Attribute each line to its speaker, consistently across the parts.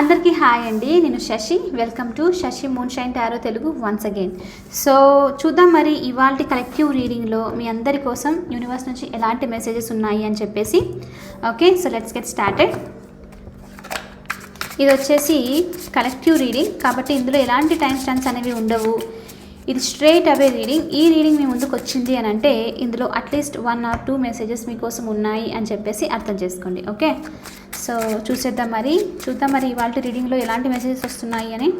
Speaker 1: అందరికీ హాయ్ అండి. నేను Shashi. Welcome to Shashi moon shine tarot Telugu once again so చూద్దాం మరి ఇవాళ కలెక్టివ్ రీడింగ్లో మీ అందరి కోసం యూనివర్స్ నుంచి ఎలాంటి మెసేజెస్ ఉన్నాయి అని చెప్పేసి. Okay so let's get started ఇది వచ్చేసి కలెక్టివ్ రీడింగ్ కాబట్టి ఇందులో ఎలాంటి టైం స్టాన్స్ అనేవి ఉండవు. ఇది స్ట్రైట్ అవే రీడింగ్ ఈ రీడింగ్ మీ ముందుకు వచ్చింది అని అంటే ఇందులో at least one or two messages మీకోసం ఉన్నాయి అని చెప్పేసి అర్థం చేసుకోండి ఓకే? సో చూసేద్దాం మరి. చూద్దాం మరి ఇవాళ రీడింగ్లో ఎలాంటి మెసేజెస్ వస్తున్నాయి అని.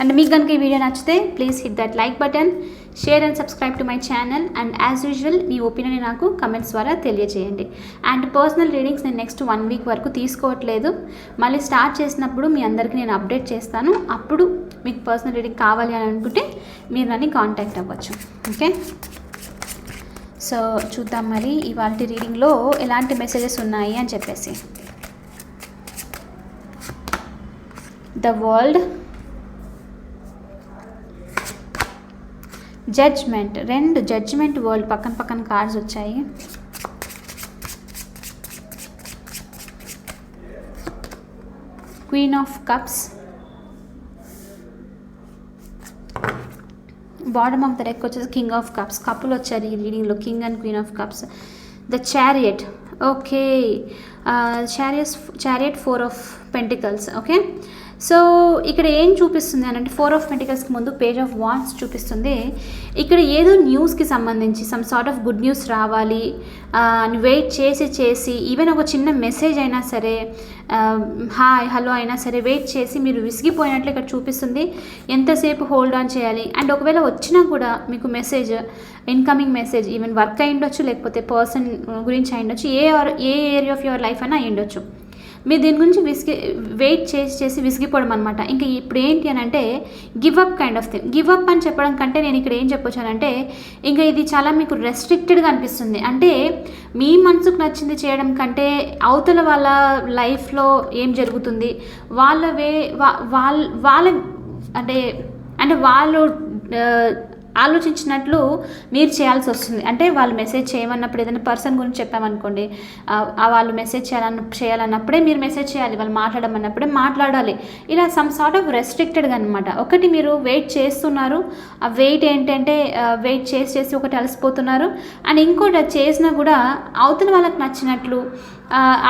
Speaker 1: అండ్ మీకు కనుక ఈ వీడియో నచ్చితే please hit that like button share and subscribe to my channel and as usual me opinion నాకు కమెంట్స్ ద్వారా తెలియజేయండి. అండ్ పర్సనల్ రీడింగ్స్ నేను నెక్స్ట్ వన్ వీక్ వరకు తీసుకోవట్లేదు. మళ్ళీ స్టార్ట్ చేసినప్పుడు మీ అందరికీ నేను అప్డేట్ చేస్తాను. అప్పుడు మీకు పర్సనల్ రీడింగ్ కావాలి అని అనుకుంటే మీరు నన్ను కాంటాక్ట్ అవ్వచ్చు. ఓకే సో చూద్దాం మరి ఇవాళ రీడింగ్లో ఎలాంటి మెసేజెస్ ఉన్నాయి అని చెప్పేసి. ద వరల్డ్ జడ్జ్మెంట్ రెండు జడ్జ్మెంట్ వరల్డ్ పక్కన పక్కన కార్డ్స్ వచ్చాయి. Queen of cups bottom of the deck వచ్చేసి కింగ్ ఆఫ్ కప్స్ కప్పులు వచ్చారు ఈ రీడింగ్లో king and queen of cups the chariot okay chariots chariot four of pentacles okay so ఇక్కడ ఏం చూపిస్తుంది అని అంటే ఫోర్ ఆఫ్ పెంటికల్స్కి ముందు పేజ్ ఆఫ్ వాన్స్ చూపిస్తుంది. ఇక్కడ ఏదో న్యూస్కి సంబంధించి some sort of good news రావాలి అని వెయిట్ చేసి చేసి ఈవెన్ ఒక చిన్న మెసేజ్ అయినా సరే హాయ్ హలో అయినా సరే వెయిట్ చేసి మీరు విసిగిపోయినట్లు ఇక్కడ చూపిస్తుంది. ఎంతసేపు హోల్డ్ ఆన్ చేయాలి? అండ్ ఒకవేళ వచ్చినా కూడా మీకు message incoming message even work అయి ఉండొచ్చు లేకపోతే పర్సన్ గురించి అయి ఉండొచ్చు a or a area of your life అయినా అయి ఉండొచ్చు. మీరు దీని గురించి విసిగి వెయిట్ చేసి చేసి విసిగిపోవడం అనమాట ఇంకా ఇప్పుడు ఏంటి అని అంటే give up kind of thing give up అని చెప్పడం కంటే నేను ఇక్కడ ఏం చెప్పొచ్చానంటే ఇంకా ఇది చాలా మీకు రెస్ట్రిక్టెడ్గా అనిపిస్తుంది. అంటే మీ మనసుకు నచ్చింది చేయడం కంటే అవతల వాళ్ళ లైఫ్లో ఏం జరుగుతుంది? వాళ్ళ వే వాళ్ళ వాళ్ళ అంటే అంటే వాళ్ళు ఆలోచించినట్లు మీరు చేయాల్సి వస్తుంది. అంటే వాళ్ళు మెసేజ్ చేయమన్నప్పుడు ఏదైనా పర్సన్ గురించి చెప్పామనుకోండి వాళ్ళు మెసేజ్ చేయాలన్న చేయాలన్నప్పుడే మీరు మెసేజ్ చేయాలి. వాళ్ళు మాట్లాడమన్నప్పుడే మాట్లాడాలి. ఇలా సమ్ సార్ట్ ఆఫ్ రెస్ట్రిక్టెడ్గా అనమాట ఒకటి మీరు వెయిట్ చేస్తున్నారు. ఆ వెయిట్ ఏంటంటే వెయిట్ చేసి చేసి ఒకటి అలసిపోతున్నారు. అండ్ ఇంకోటి చేసినా కూడా అవతల వాళ్ళకి నచ్చినట్లు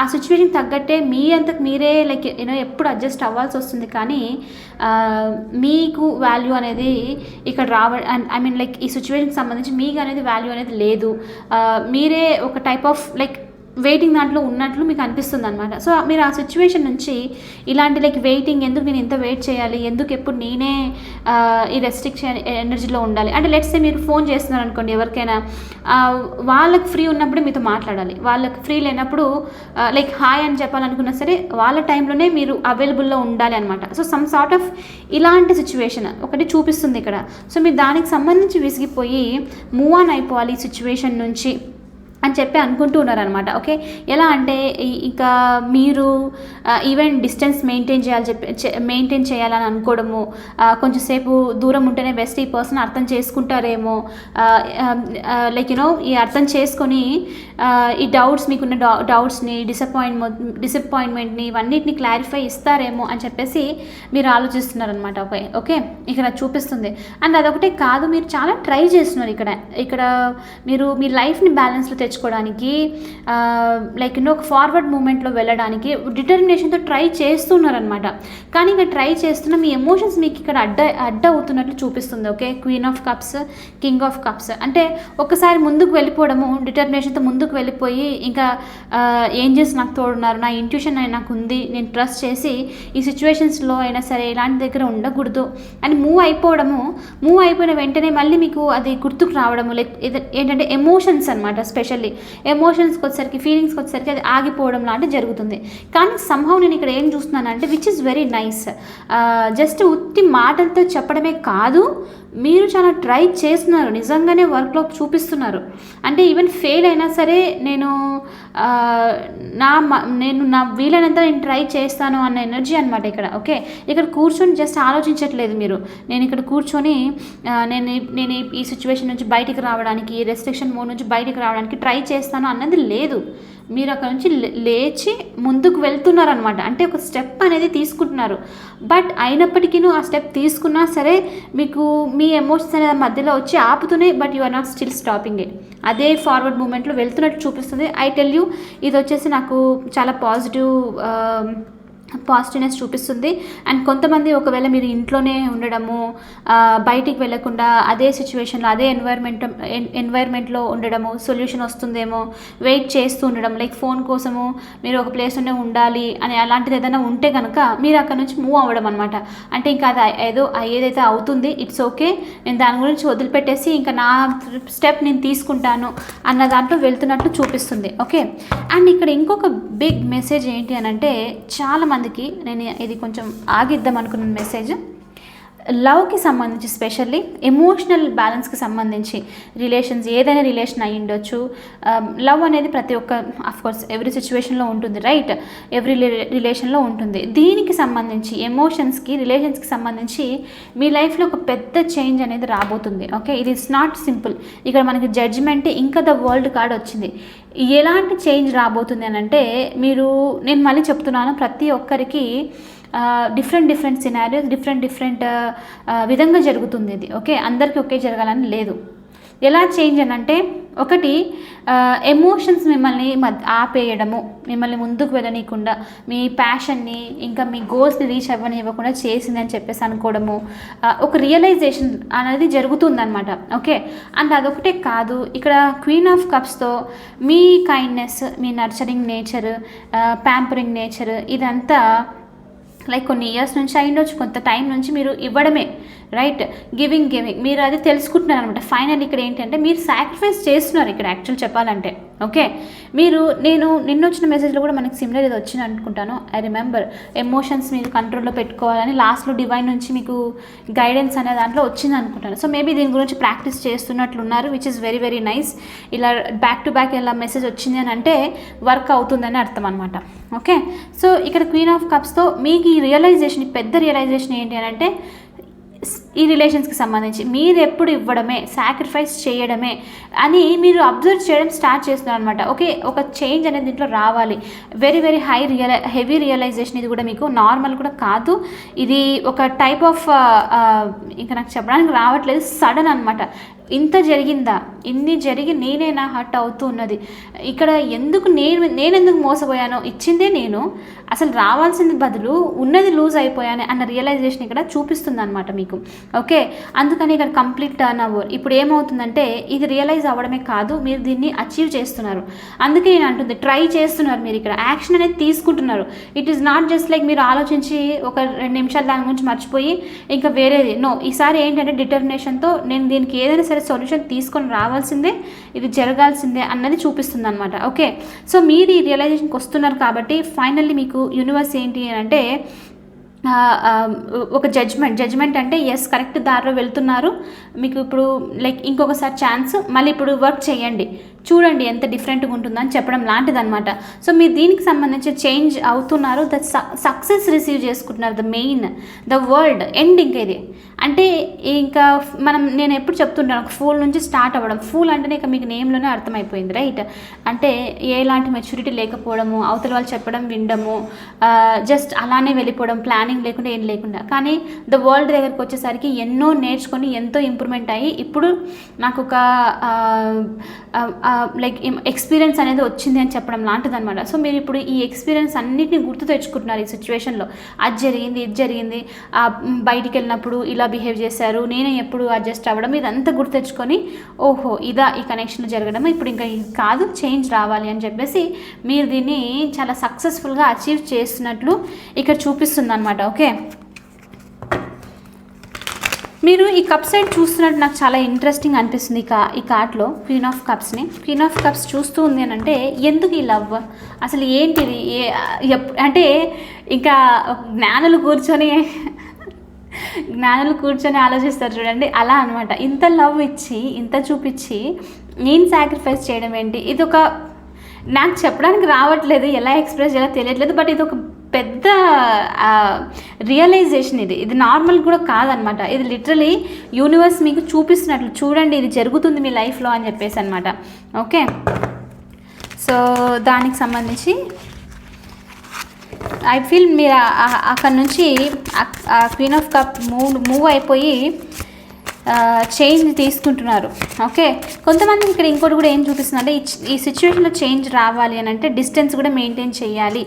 Speaker 1: ఆ సిచ్యువేషన్ తగ్గట్టే మీ అంతకు మీరే లైక్ యూనో ఎప్పుడు అడ్జస్ట్ అవ్వాల్సి వస్తుంది. కానీ మీకు వాల్యూ అనేది ఇక్కడ రావ ఐ మీన్ లైక్ ఈ సిచ్యువేషన్కి సంబంధించి మీకు అనేది వాల్యూ అనేది లేదు. మీరే ఒక టైప్ ఆఫ్ లైక్ వెయిటింగ్ దాంట్లో ఉన్నట్లు మీకు అనిపిస్తుంది అనమాట సో మీరు ఆ సిచ్యువేషన్ నుంచి ఇలాంటి లైక్ వెయిటింగ్ ఎందుకు నేను ఇంత వెయిట్ చేయాలి? ఎందుకు ఎప్పుడు నేనే ఈ రెస్ట్రిక్షన్ ఎనర్జీలో ఉండాలి? అంటే లెట్స్ మీరు ఫోన్ చేస్తున్నారు అనుకోండి ఎవరికైనా వాళ్ళకి ఫ్రీ ఉన్నప్పుడే మీతో మాట్లాడాలి. వాళ్ళకి ఫ్రీ లేనప్పుడు లైక్ హాయ్ అని చెప్పాలనుకున్నా సరే వాళ్ళ టైంలోనే మీరు అవైలబుల్లో ఉండాలి అనమాట సో సమ్ సార్ట్ ఆఫ్ ఇలాంటి సిచ్యువేషన్ ఒకటి చూపిస్తుంది ఇక్కడ. సో మీరు దానికి సంబంధించి విసిగిపోయి మూవ్ ఆన్ అయిపోవాలి ఈ సిచ్యువేషన్ నుంచి. అని చెప్పి అనుకుంటూ ఉన్నారనమాట ఓకే? ఎలా అంటే ఇంకా మీరు ఈవెన్ డిస్టెన్స్ మెయింటైన్ చేయాలి చెప్పి మెయింటైన్ చేయాలని అనుకోవడము కొంచెంసేపు దూరం ఉంటేనే బెస్ట్ ఈ పర్సన్ అర్థం చేసుకుంటారేమో లైక్ యూనో ఈ అర్థం చేసుకొని ఈ డౌట్స్ మీకున్న డౌ డౌట్స్ని డిసప్పాయింట్ డిసప్పాయింట్మెంట్ని ఇవన్నిటిని క్లారిఫై ఇస్తారేమో అని చెప్పేసి మీరు ఆలోచిస్తున్నారనమాట ఓకే? ఓకే? ఇక్కడ చూపిస్తుంది. అండ్ అదొకటే కాదు మీరు చాలా ట్రై చేస్తున్నారు ఇక్కడ. ఇక్కడ మీరు మీ లైఫ్ని బ్యాలెన్స్లో తెచ్చుకోవడానికి లైక్ ఇన్నో ఒక ఫార్వర్డ్ మూమెంట్లో వెళ్ళడానికి డిటర్మినేషన్తో ట్రై చేస్తున్నారనమాట కానీ ఇంకా ట్రై చేస్తున్న మీ ఎమోషన్స్ మీకు ఇక్కడ అడ్డ అడ్డ అవుతున్నట్లు చూపిస్తుంది okay queen of cups king of cups అంటే ఒకసారి ముందుకు వెళ్ళిపోవడము డిటర్మినేషన్తో ముందుకు వెళ్ళిపోయి ఇంకా ఏంజల్స్ నాకు తోడున్నారు నా ఇంట్యూషన్ నాకు ఉంది నేను ట్రస్ట్ చేసి ఈ సిచ్యువేషన్స్లో అయినా సరే ఇలాంటి దగ్గర ఉండకూడదు అని మూవ్ అయిపోవడము మూవ్ అయిపోయిన వెంటనే మళ్ళీ మీకు అది గుర్తుకు రావడము లైక్ ఏంటంటే ఎమోషన్స్ అనమాట స్పెషల్ స్పెషల్లీ ఎమోషన్స్కి వచ్చేసరికి ఫీలింగ్స్కి వచ్చేసరికి అది ఆగిపోవడం లాంటివి జరుగుతుంది. కానీ సంభవం నేను ఇక్కడ ఏం చూస్తున్నానంటే which is very nice just ఉత్తి మాటలతో చెప్పడమే కాదు మీరు చాలా ట్రై చేస్తున్నారు నిజంగానే వర్క్లో చూపిస్తున్నారు. అంటే ఈవెన్ ఫెయిల్ అయినా సరే నేను నా నేను నా వీలైనంత నేను ట్రై చేస్తాను అన్న ఎనర్జీ అనమాట ఇక్కడ ఓకే? ఇక్కడ కూర్చొని జస్ట్ ఆలోచించట్లేదు మీరు. నేను ఇక్కడ కూర్చొని నేను నేను ఈ సిచ్యువేషన్ నుంచి బయటికి రావడానికి రెస్ట్రిక్షన్ మోడ్ నుంచి బయటికి రావడానికి ట్రై చేస్తాను అన్నది లేదు. మీరు అక్కడ నుంచి లే- లేచి ముందుకు వెళ్తున్నారు అనమాట అంటే ఒక స్టెప్ అనేది తీసుకుంటున్నారు. బట్ అయినప్పటికీ ఆ స్టెప్ తీసుకున్నా సరే మీకు మీ ఎమోషన్స్ అనేది మధ్యలో వచ్చి ఆపుతున్నాయి but you are not still stopping it అదే ఫార్వర్డ్ మూమెంట్లో వెళ్తున్నట్టు చూపిస్తుంది. ఐ టెల్ యూ ఇది వచ్చేసి నాకు చాలా పాజిటివ్ పాజిటివ్నెస్ చూపిస్తుంది. అండ్ కొంతమంది ఒకవేళ మీరు ఇంట్లోనే ఉండడము బయటికి వెళ్ళకుండా అదే సిచ్యువేషన్లో అదే ఎన్వైర్మెంట్ ఎన్వైర్మెంట్లో ఉండడము సొల్యూషన్ వస్తుందేమో వెయిట్ చేస్తూ ఉండడం లైక్ ఫోన్ కోసము మీరు ఒక ప్లేస్లోనే ఉండాలి అని అలాంటిది ఏదైనా ఉంటే కనుక మీరు అక్కడ నుంచి మూవ్ అవ్వడం అనమాట అంటే ఇంకా అది ఏదో ఏదైతే అవుతుంది ఇట్స్ ఓకే. నేను దాని గురించి వదిలిపెట్టేసి ఇంకా నా స్టెప్ నేను తీసుకుంటాను అన్న దాంట్లో వెళ్తున్నట్టు చూపిస్తుంది. ఓకే? అండ్ ఇక్కడ ఇంకొక బిగ్ మెసేజ్ ఏంటి అని అంటే మందికి నేను ఇది కొంచెం ఆగిద్దాం అనుకున్న మెసేజ్ లవ్కి సంబంధించి స్పెషల్లీ ఎమోషనల్ బ్యాలెన్స్కి సంబంధించి రిలేషన్స్ ఏదైనా రిలేషన్ అయి ఉండొచ్చు లవ్ అనేది ప్రతి ఒక్క కోర్స్ ఎవ్రీ సిచ్యువేషన్లో ఉంటుంది రైట్? ఎవ్రీ రిలేషన్లో ఉంటుంది. దీనికి సంబంధించి ఎమోషన్స్కి రిలేషన్స్కి సంబంధించి మీ లైఫ్లో ఒక పెద్ద చేంజ్ అనేది రాబోతుంది ఓకే? ఇది ఇట్స్ నాట్ సింపుల్. ఇక్కడ మనకి జడ్జిమెంట్ ఇంకా ద వరల్డ్ కార్డ్ వచ్చింది. ఎలాంటి చేంజ్ రాబోతుంది అని అంటే మీరు నేను మళ్ళీ చెప్తున్నాను ప్రతి ఒక్కరికి different different scenarios different different విధంగా జరుగుతుంది ఇది ఓకే? అందరికీ ఒకే జరగాలని లేదు. ఎలా చేంజ్ అని అంటే ఒకటి ఎమోషన్స్ మిమ్మల్ని ఆపేయడము. మిమ్మల్ని ముందుకు వెళ్ళనీయకుండా మీ ప్యాషన్ని ఇంకా మీ గోల్స్ని రీచ్ అవ్వనివ్వకుండా చేసిందని చెప్పేసి అనుకోవడము. ఒక రియలైజేషన్ అనేది జరుగుతుందనమాట ఓకే? అండ్ అదొకటే కాదు ఇక్కడ క్వీన్ ఆఫ్ కప్స్తో మీ కైండ్నెస్ మీ నర్చరింగ్ నేచర్ ప్యాంపరింగ్ నేచర్ ఇదంతా లైక్ కొన్ని ఇయర్స్ నుంచి అయ్యిండొచ్చు కొంత టైం నుంచి మీరు ఇవ్వడమే. రైట్ గివింగ్ గివింగ్ మీరు అది తెలుసుకుంటున్నారు అనమాట ఫైనల్ ఇక్కడ ఏంటంటే మీరు సాక్రిఫైస్ చేస్తున్నారు ఇక్కడ యాక్చువల్ చెప్పాలంటే. ఓకే? మీరు నేను నిన్న వచ్చిన మెసేజ్లో కూడా మనకి సిమిలర్ ఇది వచ్చింది అనుకుంటాను. ఐ రిమెంబర్ ఎమోషన్స్ మీరు కంట్రోల్లో పెట్టుకోవాలని లాస్ట్లో డివైన్ నుంచి మీకు గైడెన్స్ అనే దాంట్లో వచ్చింది అనుకుంటాను. సో మేబీ దీని గురించి practice చేస్తున్నట్లున్నారు which is very very nice ఇలా బ్యాక్ టు బ్యాక్ ఇలా మెసేజ్ వచ్చింది అని అంటే వర్క్ అవుతుందని అర్థం అనమాట ఓకే? సో ఇక్కడ క్వీన్ ఆఫ్ కప్స్తో మీకు ఈ రియలైజేషన్ పెద్ద రియలైజేషన్ ఏంటి అని అంటే ఈ రిలేషన్స్కి సంబంధించి మీరు ఎప్పుడు ఇవ్వడమే సాక్రిఫైస్ చేయడమే అని మీరు అబ్జర్వ్ చేయడం స్టార్ట్ చేస్తున్నారు అనమాట ఓకే ఒక చేంజ్ అనేది దీంట్లో రావాలి. Very very high real heavy realization ఇది కూడా మీకు నార్మల్ కూడా కాదు. ఇది ఒక టైప్ ఆఫ్ uh, uh, ఇంకా నాకు చెప్పడానికి రావట్లేదు సడన్ అనమాట ఇంత జరిగిందా? ఇన్ని జరిగి నేనే నా హర్ట్ అవుతూ ఉన్నది. ఇక్కడ ఎందుకు నేను నేను ఎందుకు మోసపోయానో ఇచ్చిందే నేను. అసలు రావాల్సింది బదులు ఉన్నది లూజ్ అయిపోయాను అన్న రియలైజేషన్ ఇక్కడ చూపిస్తుంది అనమాట మీకు. ఓకే? అందుకని ఇక్కడ కంప్లీట్ టర్న్ అవర్ ఇప్పుడు ఏమవుతుందంటే ఇది రియలైజ్ అవ్వడమే కాదు మీరు దీన్ని అచీవ్ చేస్తున్నారు. అందుకే నేను అంటుంది ట్రై చేస్తున్నారు మీరు ఇక్కడ. యాక్షన్ అనేది తీసుకుంటున్నారు. It is not just like మీరు ఆలోచించి ఒక రెండు నిమిషాలు దాని గురించి మర్చిపోయి ఇంకా వేరేది. నో ఈసారి ఏంటంటే డిటర్మినేషన్తో నేను దీనికి ఏదైనా సరే సొల్యూషన్ తీసుకొని రావాల్సిందే ఇది జరగాల్సిందే అన్నది చూపిస్తుంది అనమాట ఓకే? సో మీరు ఈ రియలైజేషన్కి వస్తున్నారు కాబట్టి ఫైనల్లీ మీకు యూనివర్స్ ఏంటి అని అంటే ఒక జడ్జ్మెంట్. జడ్జ్మెంట్ అంటే ఎస్ కరెక్ట్ దారిలో వెళ్తున్నారు. మీకు ఇప్పుడు లైక్ ఇంకొకసారి ఛాన్స్ మళ్ళీ ఇప్పుడు వర్క్ చేయండి. చూడండి ఎంత డిఫరెంట్గా ఉంటుందని చెప్పడం లాంటిది అనమాట సో మీరు దీనికి సంబంధించి చేంజ్ అవుతున్నారు. ద సక్సెస్ రిసీవ్ చేసుకుంటున్నారు. The main the world end ఇంకా ఇది. అంటే ఇంకా మనం నేను ఎప్పుడు చెప్తుంటాను ఒక ఫూల్ నుంచి స్టార్ట్ అవ్వడం. ఫూల్ అంటేనే ఇక మీకు నేమ్లోనే అర్థమైపోయింది రైట్? అంటే ఎలాంటి మెచ్యూరిటీ లేకపోవడము అవతల వాళ్ళు చెప్పడం వినడము జస్ట్ అలానే వెళ్ళిపోవడం ప్లానింగ్ లేకుండా ఏం లేకుండా. కానీ ద వరల్డ్ దగ్గరికి వచ్చేసరికి ఎన్నో నేర్చుకొని ఎంతో ఇంప్రూవ్మెంట్ అయ్యి ఇప్పుడు నాకు ఒక లైక్ ఎక్స్పీరియన్స్ అనేది వచ్చింది అని చెప్పడం లాంటిది అనమాట సో మీరు ఇప్పుడు ఈ ఎక్స్పీరియన్స్ అన్నిటిని గుర్తు తెచ్చుకుంటున్నారు ఈ సిచ్యువేషన్లో అది జరిగింది ఇది జరిగింది. బయటికి వెళ్ళినప్పుడు ఇలా బిహేవ్ చేశారు. నేనే ఎప్పుడు అడ్జస్ట్ అవ్వడం ఇదంతా గుర్తు తెచ్చుకొని ఓహో ఇదా ఈ కనెక్షన్ జరగడం. ఇప్పుడు ఇంకా ఇది కాదు చేంజ్ రావాలి అని చెప్పేసి మీరు దీన్ని చాలా సక్సెస్ఫుల్గా అచీవ్ చేస్తున్నట్లు ఇక్కడ చూపిస్తుంది అనమాట ఓకే మీరు ఈ కప్ సైడ్ చూస్తున్నట్టు నాకు చాలా ఇంట్రెస్టింగ్ అనిపిస్తుంది ఈ ఈ కార్ట్లో క్వీన్ ఆఫ్ కప్స్ని క్వీన్ ఆఫ్ కప్స్ చూస్తూ ఉంది అని అంటే ఎందుకు ఈ లవ్ అసలు ఏంటిది? ఎప్- అంటే ఇంకా జ్ఞానులు కూర్చొని జ్ఞానులు కూర్చొని ఆలోచిస్తారు చూడండి. అలా అనమాట ఇంత లవ్ ఇచ్చి ఇంత చూపించి నేను సాక్రిఫైస్ చేయడం ఏంటి? ఇది ఒక నాకు చెప్పడానికి రావట్లేదు ఎలా ఎక్స్ప్రెస్ చేయాలో తెలియట్లేదు బట్ ఇది ఒక పెద్ద రియలైజేషన్ ఇది. ఇది నార్మల్ కూడా కాదనమాట. ఇది లిటరలీ యూనివర్స్ మీకు చూపిస్తున్నట్లు. చూడండి ఇది జరుగుతుంది మీ లైఫ్లో అని చెప్పేసి అనమాట. ఓకే సో దానికి సంబంధించి ఐ ఫీల్ మీరు అక్కడ నుంచి queen of cup move move అయిపోయి చేంజ్ తీసుకుంటున్నారు. ఓకే కొంతమంది ఇక్కడ ఇంకోటి కూడా ఏం చూపిస్తుంది అంటే ఈ సిచ్యువేషన్లో చేంజ్ రావాలి అని అంటే డిస్టెన్స్ కూడా మెయింటైన్ చేయాలి.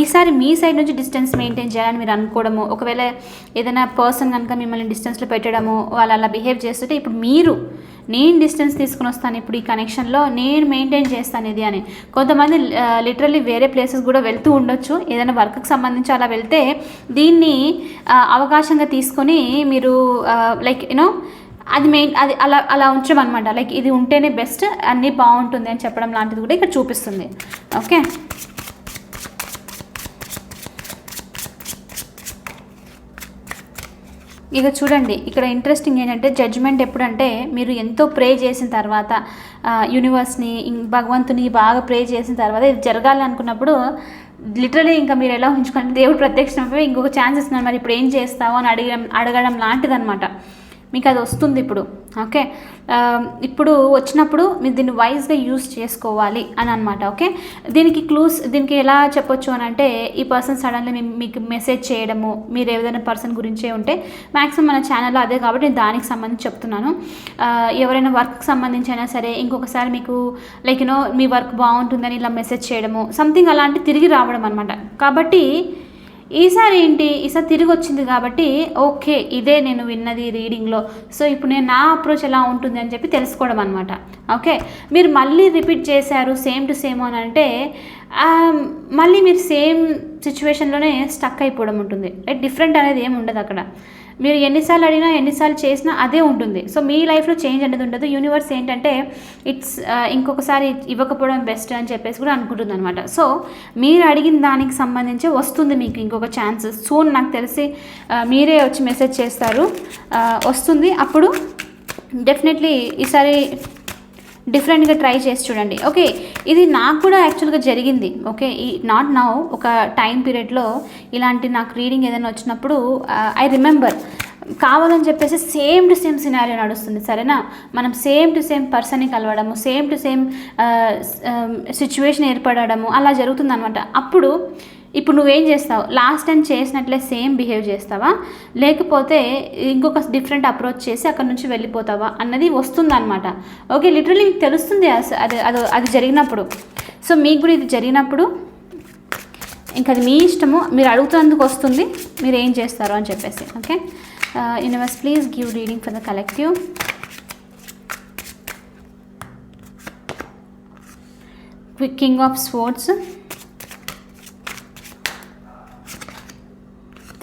Speaker 1: ఈసారి మీ సైడ్ నుంచి డిస్టెన్స్ మెయింటైన్ చేయాలని మీరు అనుకోవడము ఒకవేళ ఏదైనా పర్సన్ కనుక మిమ్మల్ని డిస్టెన్స్లో పెట్టడము వాళ్ళు అలా బిహేవ్ చేస్తుంటే ఇప్పుడు మీరు నేను డిస్టెన్స్ తీసుకుని వస్తాను ఇప్పుడు ఈ కనెక్షన్లో నేను మెయింటైన్ చేస్తాను ఇది అని. కొంతమంది లిటరలీ వేరే ప్లేసెస్ కూడా వెళ్తూ ఉండొచ్చు. ఏదైనా వర్క్కి సంబంధించి అలా వెళ్తే దీన్ని అవకాశంగా తీసుకొని మీరు లైక్ యూనో అది మెయిన్ అది అలా అలా ఉంచడం అనమాట లైక్ ఇది ఉంటేనే బెస్ట్ అన్నీ బాగుంటుంది అని చెప్పడం లాంటిది కూడా ఇక్కడ చూపిస్తుంది. ఓకే ఇక చూడండి ఇక్కడ ఇంట్రెస్టింగ్ ఏంటంటే జడ్జ్మెంట్ ఎప్పుడంటే మీరు ఎంతో ప్రే చేసిన తర్వాత యూనివర్స్ని భగవంతుని బాగా ప్రే చేసిన తర్వాత ఇది జరగాలి అనుకున్నప్పుడు లిటరలీ ఇంకా మీరు ఎలా ఉంచుకుంటే దేవుడు ప్రత్యక్షమైపోయి ఇంకొక ఛాన్స్ ఇస్తున్నారు మరి ఇప్పుడు ఏం చేస్తావు అని అడగడం అడగడం లాంటిదనమాట మీకు అది వస్తుంది ఇప్పుడు. ఓకే? ఇప్పుడు వచ్చినప్పుడు మీరు దీన్ని వైజ్గా యూస్ చేసుకోవాలి అని అనమాట ఓకే? దీనికి క్లూస్ దీనికి ఎలా చెప్పొచ్చు అని అంటే ఈ పర్సన్ సడన్లీ మీకు మెసేజ్ చేయడము మీరు ఏదైనా పర్సన్ గురించే ఉంటే మ్యాక్సిమం మన ఛానల్లో అదే కాబట్టి నేను దానికి సంబంధించి చెప్తున్నాను. ఎవరైనా వర్క్కి సంబంధించి అయినా సరే ఇంకొకసారి మీకు లైక్ యూనో మీ వర్క్ బాగుంటుందని ఇలా మెసేజ్ చేయడము సంథింగ్ అలాంటి తిరిగి రావడం అనమాట కాబట్టి ఈసారి ఏంటి? ఈసారి తిరిగి వచ్చింది కాబట్టి ఓకే ఇదే నేను విన్నది రీడింగ్లో. సో ఇప్పుడు నేను నా అప్రోచ్ ఎలా ఉంటుంది అని చెప్పి తెలుసుకోవడం అనమాట ఓకే? మీరు మళ్ళీ రిపీట్ చేశారు సేమ్ టు సేమ్ అని అంటే మళ్ళీ మీరు సేమ్ సిచ్యువేషన్లోనే స్టక్ అయిపోవడం ఉంటుంది. రైట్ డిఫరెంట్ అనేది ఏమి ఉండదు అక్కడ. మీరు ఎన్నిసార్లు అడిగినా ఎన్నిసార్లు చేసినా అదే ఉంటుంది. సో మీ లైఫ్లో చేంజ్ అనేది ఉండదు. యూనివర్స్ ఏంటంటే ఇట్స్ ఇంకొకసారి ఇవ్వకపోవడం బెస్ట్ అని చెప్పేసి కూడా అనుకుంటుంది అనమాట సో మీరు అడిగిన దానికి సంబంధించి వస్తుంది మీకు ఇంకొక ఛాన్స్. సూన్ నాకు తెలిసి మీరే వచ్చి మెసేజ్ చేస్తారు. వస్తుంది. అప్పుడు డెఫినెట్లీ ఈసారి డిఫరెంట్గా ట్రై చేసి చూడండి. ఓకే ఇది నాకు కూడా యాక్చువల్గా జరిగింది. ఓకే ఈ నాట్ నౌ ఒక టైం పీరియడ్లో ఇలాంటి నాకు రీడింగ్ ఏదైనా వచ్చినప్పుడు ఐ రిమెంబర్. కావాలని చెప్పేసి సేమ్ టు సేమ్ సినారియో నడుస్తుంది సరేనా? మనం సేమ్ టు సేమ్ పర్సన్ని కలవడము సేమ్ టు సేమ్ సిచ్యువేషన్ ఏర్పడడము అలా జరుగుతుంది అనమాట అప్పుడు ఇప్పుడు నువ్వేం చేస్తావు? లాస్ట్ టైం చేసినట్లే సేమ్ బిహేవ్ చేస్తావా? లేకపోతే ఇంకొక డిఫరెంట్ అప్రోచ్ చేసి అక్కడ నుంచి వెళ్ళిపోతావా? అన్నది వస్తుందన్నమాట. ఓకే లిటరలీ మీకు తెలుస్తుంది అది అది అది జరిగినప్పుడు. సో మీకు కూడా ఇది జరిగినప్పుడు ఇంకా అది మీ ఇష్టము. మీరు అడుగుతున్నందుకు వస్తుంది. మీరు ఏం చేస్తారు అని చెప్పేసి. Okay universe please give reading for the collective king of swords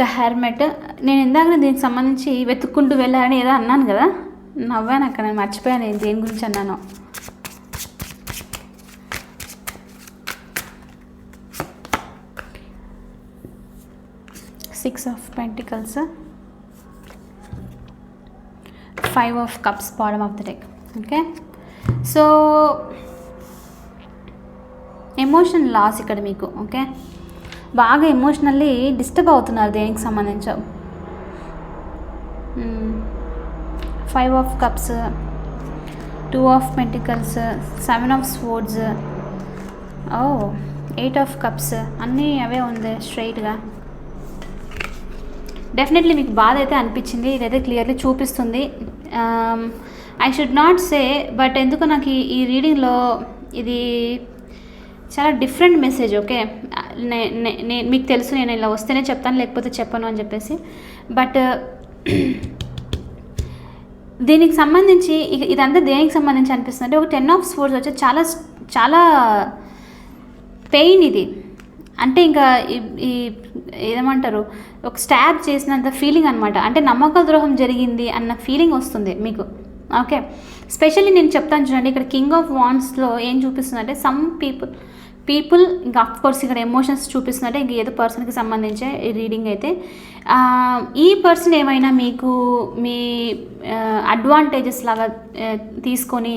Speaker 1: the hermit నేను ఇందాక దీనికి సంబంధించి వెతుక్కుంటూ వెళ్ళాలని ఏదో అన్నాను కదా? నవ్వాను అక్కడ నేను మర్చిపోయాను నేను దేని గురించి అన్నాను. Six of pentacles five of cups bottom of the deck okay so emotion loss ఇక్కడ మీకు ఓకే బాగా ఎమోషనల్లీ డిస్టర్బ్ అవుతున్నారు దేనికి సంబంధించి. Five of cups two of pentacles seven of swords oh eight of cups అన్నీ అవే ఉంది స్ట్రైట్గా డెఫినెట్లీ మీకు బాధ అయితే అనిపించింది ఇదైతే క్లియర్లీ చూపిస్తుంది. I should not say but ఎందుకు నాకు ఈ- ఈ రీడింగ్లో ఇది చాలా డిఫరెంట్ మెసేజ్ ఓకే నేను మీకు తెలుసు నేను ఇలా వస్తేనే చెప్తాను లేకపోతే చెప్పను అని చెప్పేసి. బట్ uh, దీనికి సంబంధించి ఇదంతా దేనికి సంబంధించి అనిపిస్తుంది అంటే ఒక టెన్ ఆఫ్ స్పోర్ట్స్ వచ్చి చాలా చాలా పెయిన్ ఇది. అంటే ఇంకా ఈ- ఏమంటారు ఒక స్టాబ్ చేసినంత ఫీలింగ్ అనమాట అంటే నమ్మక ద్రోహం జరిగింది అన్న ఫీలింగ్ వస్తుంది మీకు ఓకే స్పెషల్లీ నేను చెప్తాను చూడండి ఇక్కడ కింగ్ ఆఫ్ వాన్స్లో ఏం చూపిస్తుందంటే సమ్ పీపుల్ పీపుల్ ఇంకా అఫ్ కోర్స్ ఇక్కడ ఎమోషన్స్ చూపిస్తున్నట్టే ఇంక ఏదో పర్సన్కి సంబంధించే రీడింగ్ అయితే. ఈ పర్సన్ ఏమైనా మీకు మీ అడ్వాంటేజెస్ లాగా తీసుకొని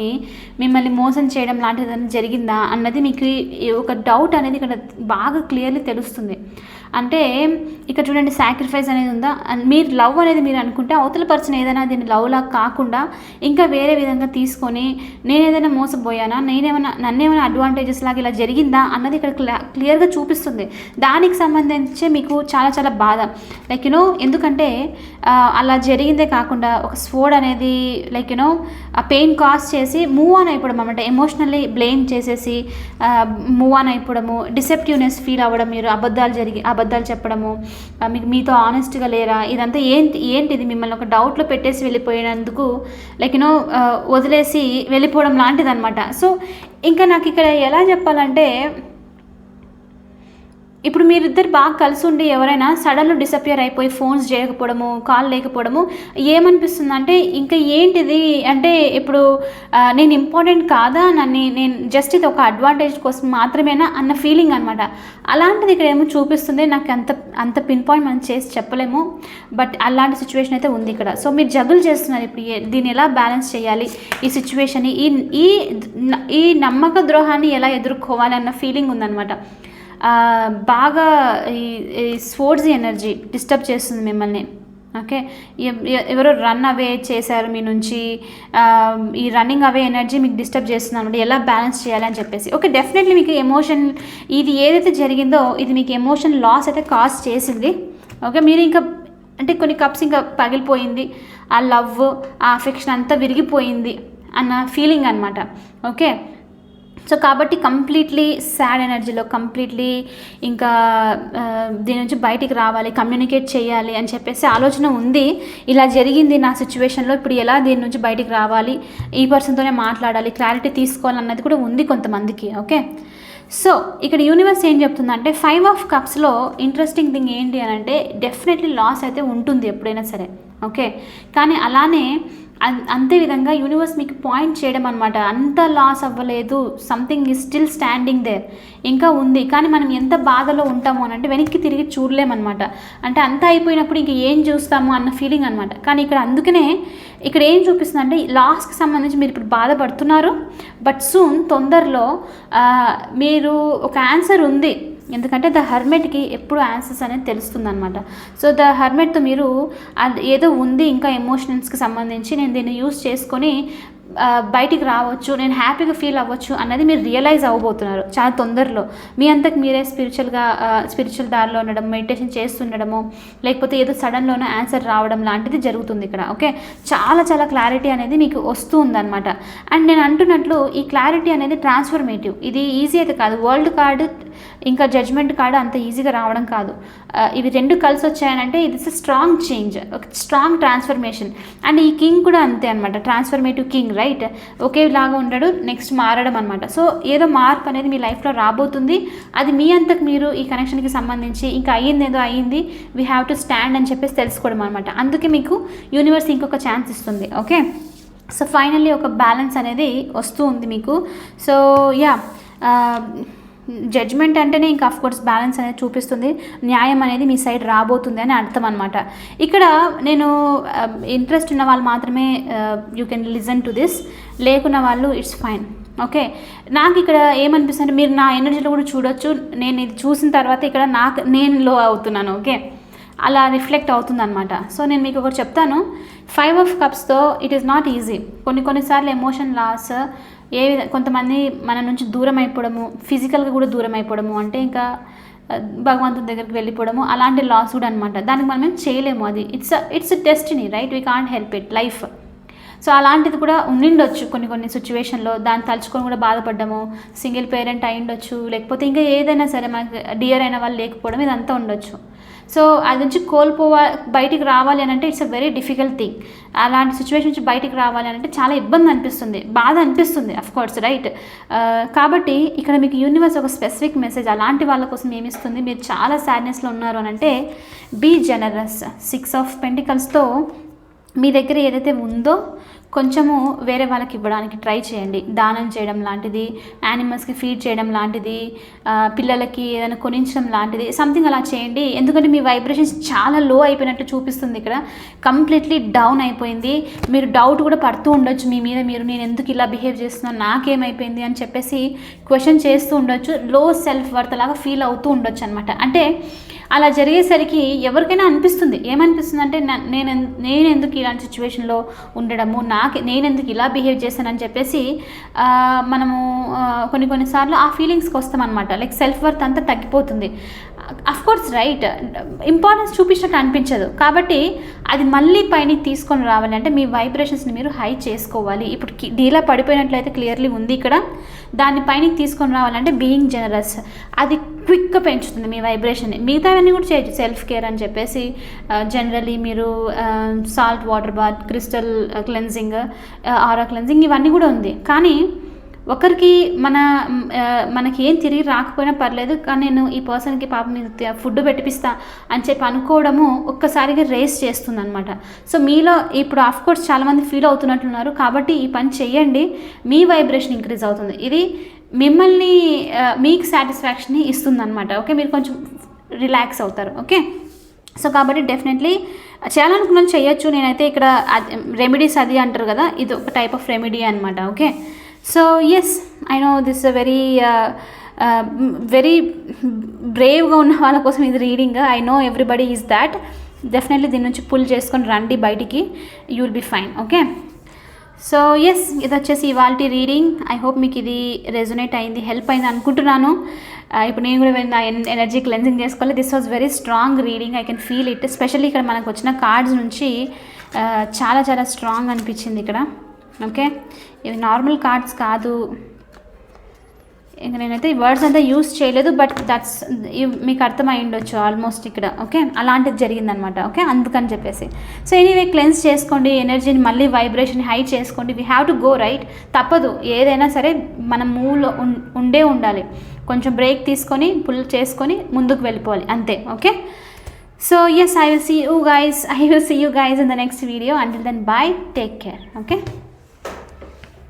Speaker 1: మిమ్మల్ని మోసం చేయడం లాంటిది ఏదైనా జరిగిందా అన్నది మీకు ఒక డౌట్ అనేది ఇక్కడ బాగా క్లియర్లీ తెలుస్తుంది. అంటే ఇక్కడ చూడండి సాక్రిఫైస్ అనేది ఉందా? మీరు లవ్ అనేది మీరు అనుకుంటే అవతల పర్సన్ ఏదైనా దీన్ని లవ్ లాగా కాకుండా ఇంకా వేరే విధంగా తీసుకొని నేను ఏదైనా మోసపోయానా? నేనేమైనా నన్నేమైనా అడ్వాంటేజెస్ లాగా ఇలా జరిగిందా? అన్నది ఇక్కడ క్లియర్గా చూపిస్తుంది. దానికి సంబంధించి మీకు చాలా చాలా బాధ. లైక్ యూనో ఎందుకంటే అలా జరిగిందే కాకుండా ఒక స్వోర్డ్ అనేది లైక్ యూనో ఆ పెయిన్ కాజ్ చేసి మూవ్ ఆన్ అయిపోవడం అనమాట ఎమోషనల్లీ బ్లేమ్ చేసేసి మూవ్ ఆన్ అయిపోవడము డిసెప్టివ్నెస్ ఫీల్ అవ్వడం మీరు అబద్ధాలు జరిగి అబద్ధాలు చెప్పడము మీకు మీతో ఆనెస్ట్గా లేరా? ఇదంతా ఏంటి ఏంటిది మిమ్మల్ని ఒక డౌట్లో పెట్టేసి వెళ్ళిపోయినందుకు లైక్ యూనో వదిలేసి వెళ్ళిపోవడం లాంటిది అనమాట సో ఇంకా నాకు ఇక్కడ ఎలా చెప్పాలంటే ఇప్పుడు మీరిద్దరు బాగా కలిసి ఉండి ఎవరైనా సడన్గా డిసపియర్ అయిపోయి ఫోన్స్ చేయకపోవడము కాల్ లేకపోవడము ఏమనిపిస్తుంది అంటే ఇంకా ఏంటిది? అంటే ఇప్పుడు నేను ఇంపార్టెంట్ కాదా? నన్ను నేను జస్ట్ ఇది ఒక అడ్వాంటేజ్ కోసం మాత్రమేనా? అన్న ఫీలింగ్ అనమాట అలాంటిది ఇక్కడ ఏమో చూపిస్తుంది. నాకు అంత అంత పిన్ పాయింట్ మనం చేసి చెప్పలేము. బట్ అలాంటి సిచ్యువేషన్ అయితే ఉంది ఇక్కడ. సో మీరు జగులు చేస్తున్నారు ఇప్పుడు. ఏ- దీన్ని ఎలా బ్యాలెన్స్ చేయాలి? ఈ సిచ్యువేషన్ ఈ ఈ ఈ నమ్మక ద్రోహాన్ని ఎలా ఎదుర్కోవాలి? అన్న ఫీలింగ్ ఉందన్నమాట. బాగా ఈ స్పోర్ట్స్ ఎనర్జీ డిస్టర్బ్ చేస్తుంది మిమ్మల్ని. ఓకే? ఎవరో రన్ అవే చేశారు మీ నుంచి. ఈ రన్నింగ్ అవే ఎనర్జీ మీకు డిస్టర్బ్ చేస్తుంది అనమాట ఎలా బ్యాలెన్స్ చేయాలి అని చెప్పేసి. ఓకే డెఫినెట్లీ మీకు ఎమోషన్ ఇది ఏదైతే జరిగిందో ఇది మీకు ఎమోషన్ లాస్ అయితే కాజ్ చేసింది. ఓకే? మీరు ఇంకా అంటే కొన్ని కప్స్ ఇంకా పగిలిపోయింది. ఆ లవ్ ఆ అఫెక్షన్ అంతా విరిగిపోయింది అన్న ఫీలింగ్ అనమాట ఓకే? సో కాబట్టి కంప్లీట్లీ సాడ్ ఎనర్జీలో కంప్లీట్లీ ఇంకా దీని నుంచి బయటికి రావాలి కమ్యూనికేట్ చేయాలి అని చెప్పేసి ఆలోచన ఉంది. ఇలా జరిగింది నా సిచ్యువేషన్లో ఇప్పుడు ఎలా దీని నుంచి బయటికి రావాలి ఈ పర్సన్తోనే మాట్లాడాలి క్లారిటీ తీసుకోవాలన్నది కూడా ఉంది కొంతమందికి ఓకే సో ఇక్కడ యూనివర్స్ ఏం చెప్తుందంటే ఫైవ్ ఆఫ్ కప్స్లో ఇంట్రెస్టింగ్ థింగ్ ఏంటి అని అంటే డెఫినెట్లీ లాస్ అయితే ఉంటుంది ఎప్పుడైనా సరే ఓకే కానీ అలానే అంతేవిధంగా అంతే విధంగా యూనివర్స్ మీకు పాయింట్ చేయడం అనమాట అంత లాస్ అవ్వలేదు. Something is still standing there ఇంకా ఉంది. కానీ మనం ఎంత బాధలో ఉంటాము అని అంటే వెనక్కి తిరిగి చూడలేమన్నమాట అంటే అంతా అయిపోయినప్పుడు ఇంక ఏం చూస్తాము అన్న ఫీలింగ్ అనమాట కానీ ఇక్కడ అందుకనే ఇక్కడ ఏం చూపిస్తుంది అంటే లాస్కి సంబంధించి మీరు ఇప్పుడు బాధపడుతున్నారు. బట్ సూన్ తొందరలో మీరు ఒక ఆన్సర్ ఉంది. ఎందుకంటే ద హర్మెట్కి ఎప్పుడు ఆన్సర్స్ అనేది తెలుస్తుంది అనమాట సో ద హర్మెట్తో మీరు అది ఏదో ఉంది ఇంకా ఎమోషనల్స్కి సంబంధించి నేను దీన్ని యూస్ చేసుకొని బయటికి రావచ్చు నేను హ్యాపీగా ఫీల్ అవ్వచ్చు అన్నది మీరు రియలైజ్ అవ్వబోతున్నారు చాలా తొందరలో. మీ అంతకు మీరే స్పిరిచువల్గా స్పిరిచువల్ దారిలో ఉండడం మెడిటేషన్ చేస్తుండడము లేకపోతే ఏదో సడన్లోనే ఆన్సర్ రావడం లాంటిది జరుగుతుంది ఇక్కడ ఓకే చాలా చాలా క్లారిటీ అనేది మీకు వస్తూ ఉందన్నమాట. అండ్ నేను అంటున్నట్లు ఈ క్లారిటీ అనేది ట్రాన్స్ఫర్మేటివ్ ఇది ఈజీ అయితే కాదు. వరల్డ్ కార్డు ఇంకా జడ్జ్మెంట్ కార్డు అంత ఈజీగా రావడం కాదు. Uh, ఇవి రెండు కలిసి వచ్చాయనంటే ఇది స్ట్రాంగ్ చేంజ్ ఒక స్ట్రాంగ్ ట్రాన్స్ఫర్మేషన్ అండ్ ఈ కింగ్ కూడా అంతే అనమాట ట్రాన్స్ఫర్మేటివ్ కింగ్ రైట్ ఒకేలాగా ఉండడు నెక్స్ట్ మారడం అనమాట సో ఏదో మార్పు అనేది మీ లైఫ్లో రాబోతుంది. అది మీ అంతకు మీరు ఈ కనెక్షన్కి సంబంధించి ఇంకా అయ్యింది ఏదో అయ్యింది వీ హ్యావ్ టు స్టాండ్ అని చెప్పేసి తెలుసుకోవడం అనమాట అందుకే మీకు యూనివర్స్ ఇంకొక ఛాన్స్ ఇస్తుంది ఓకే సో ఫైనల్లీ ఒక బ్యాలెన్స్ అనేది వస్తూ ఉంది మీకు. సో యా uh, జడ్జ్మెంట్ అంటేనే ఇంకా కోర్స్ బ్యాలెన్స్ అనేది చూపిస్తుంది. న్యాయం అనేది మీ సైడ్ రాబోతుంది అని అర్థం అనమాట ఇక్కడ నేను um, ఇంట్రెస్ట్ ఉన్న వాళ్ళు మాత్రమే you can listen to this లేకున్న వాళ్ళు ఇట్స్ ఫైన్ ఓకే నాకు ఇక్కడ ఏమనిపిస్తుంది మీరు నా ఎనర్జీలో కూడా చూడొచ్చు. నేను ఇది చూసిన తర్వాత ఇక్కడ నాకు నేను లో అవుతున్నాను. ఓకే అలా రిఫ్లెక్ట్ అవుతుందన్నమాట. సో నేను మీకు ఒకటి చెప్తాను. ఫైవ్ ఆఫ్ కప్స్తో ఇట్ ఈస్ నాట్ ఈజీ కొన్ని కొన్నిసార్లు ఎమోషన్ లాస్ ఏ విధ కొంతమంది మన నుంచి దూరం అయిపోవడము ఫిజికల్గా కూడా దూరం అయిపోవడము అంటే ఇంకా భగవంతుడి దగ్గరికి వెళ్ళిపోవడము అలాంటి లాస్ కూడా అనమాట దానికి మనం ఏం చేయలేము అది. It's it's destiny right we can't help it life so అలాంటిది కూడా ఉండిండొచ్చు కొన్ని కొన్ని సిచ్యువేషన్లో దాన్ని తలుచుకొని కూడా బాధపడ్డము. సింగిల్ పేరెంట్ అయి ఉండొచ్చు లేకపోతే ఇంకా ఏదైనా సరే మనకి డియర్ అయిన వాళ్ళు లేకపోవడం ఇదంతా ఉండొచ్చు. సో అది నుంచి కోల్పోవా బయటికి రావాలి అని అంటే it's a very difficult thing అలాంటి సిచ్యువేషన్ నుంచి బయటికి రావాలి అని అంటే చాలా ఇబ్బంది అనిపిస్తుంది బాధ అనిపిస్తుంది అఫ్ కోర్స్ రైట్ కాబట్టి ఇక్కడ మీకు యూనివర్స్ ఒక స్పెసిఫిక్ మెసేజ్ అలాంటి వాళ్ళ కోసం ఏమిస్తుంది మీరు చాలా సాడ్నెస్లో ఉన్నారు అని అంటే బీ జనరస్ సిక్స్ ఆఫ్ పెంటికల్స్తో మీ దగ్గర ఏదైతే ఉందో కొంచెము వేరే వాళ్ళకి ఇవ్వడానికి ట్రై చేయండి. దానం చేయడం లాంటిది యానిమల్స్కి ఫీడ్ చేయడం లాంటిది పిల్లలకి ఏదైనా కొనించడం లాంటిది సంథింగ్ అలా చేయండి. ఎందుకంటే మీ వైబ్రేషన్స్ చాలా లో అయిపోయినట్టు చూపిస్తుంది ఇక్కడ. కంప్లీట్లీ డౌన్ అయిపోయింది. మీరు డౌట్ కూడా పడుతూ ఉండొచ్చు. మీ మీద మీరు నేను ఎందుకు ఇలా బిహేవ్ చేస్తున్నాను నాకేమైపోయింది అని చెప్పేసి క్వశ్చన్ చేస్తూ ఉండొచ్చు. లో సెల్ఫ్ వర్త్ లాగా ఫీల్ అవుతూ ఉండొచ్చు అనమాట అంటే అలా జరిగేసరికి ఎవరికైనా అనిపిస్తుంది. ఏమనిపిస్తుంది అంటే నేను నేను ఎందుకు ఇలాంటి సిచ్యువేషన్లో ఉండడము నాకు నేను ఎందుకు ఇలా బిహేవ్ చేశానని చెప్పేసి మనము కొన్ని కొన్నిసార్లు ఆ ఫీలింగ్స్కి వస్తామన్నమాట. లైక్ సెల్ఫ్ వర్త్ అంతా తగ్గిపోతుంది. కోర్స్ రైట్ ఇంపార్టెన్స్ చూపించినట్టు అనిపించదు. కాబట్టి అది మళ్ళీ పైన తీసుకొని రావాలి. అంటే మీ వైబ్రేషన్స్ని మీరు హై చేసుకోవాలి. ఇప్పుడు డీలా పడిపోయినట్లయితే క్లియర్లీ ఉంది ఇక్కడ. దాన్ని పైన తీసుకొని రావాలంటే బీయింగ్ జనరస్ అది క్విక్గా పెంచుతుంది మీ వైబ్రేషన్ని మిగతావన్నీ కూడా చేయొచ్చు. సెల్ఫ్ కేర్ అని చెప్పేసి uh, జనరలీ మీరు salt water bath crystal cleansing aura cleansing ఇవన్నీ కూడా ఉంది. కానీ ఒకరికి మన మనకి ఏం తిరిగి రాకపోయినా పర్లేదు కానీ నేను ఈ పర్సన్కి పాపం నేను ఫుడ్ పెట్టిపిస్తా అని చెప్పి అనుకోవడము ఒక్కసారిగా రేస్ చేస్తుంది అనమాట సో మీలో ఇప్పుడు ఆఫ్ కోర్స్ చాలామంది ఫీల్ అవుతున్నట్లున్నారు కాబట్టి ఈ పని చేయండి మీ వైబ్రేషన్ ఇంక్రీజ్ అవుతుంది. ఇది మిమ్మల్ని మీకు సాటిస్ఫాక్షన్ని ఇస్తుందన్నమాట. ఓకే మీరు కొంచెం రిలాక్స్ అవుతారు ఓకే? సో కాబట్టి డెఫినెట్లీ చేయాలనుకున్నాను చేయొచ్చు నేనైతే ఇక్కడ రెమెడీస్ అది అంటారు కదా ఇది ఒక టైప్ ఆఫ్ రెమెడీ అనమాట okay? So yes I know this very very బ్రేవ్గా ఉన్న వాళ్ళ కోసం ఇది reading I know everybody is that definitely దీని నుంచి పుల్ చేసుకొని రండి బయటికి. You will be fine okay so yes ఇది వచ్చేసి ఇవాళ రీడింగ్ ఐ హోప్ మీకు ఇది రెజొనేట్ అయింది హెల్ప్ అయింది అనుకుంటున్నాను. Uh, ఇప్పుడు నేను కూడా నా ఎనర్జీ క్లెన్జింగ్ చేసుకోవాలి. This was very strong reading I can feel it specially ఇక్కడ మనకు వచ్చిన కార్డ్స్ నుంచి uh, చాలా చాలా స్ట్రాంగ్ అనిపించింది ఇక్కడ ఓకే ఇవి నార్మల్ కార్డ్స్ కాదు. ఇంకా నేనైతే ఈ వర్డ్స్ అంతా యూస్ చేయలేదు బట్ దట్స్ మీకు అర్థమై ఉండొచ్చు ఆల్మోస్ట్ ఇక్కడ ఓకే? అలాంటిది జరిగిందనమాట ఓకే? అందుకని చెప్పేసి. సో ఎనీవే క్లెన్స్ చేసుకోండి ఎనర్జీని మళ్ళీ వైబ్రేషన్ హై చేసుకోండి. We have to go right తప్పదు ఏదైనా సరే మన మూవ్లో ఉం- ఉండే ఉండాలి. కొంచెం బ్రేక్ తీసుకొని పుల్ చేసుకొని ముందుకు వెళ్ళిపోవాలి అంతే okay? So yes I will see you guys I will see you guys in the next video until then bye take care okay?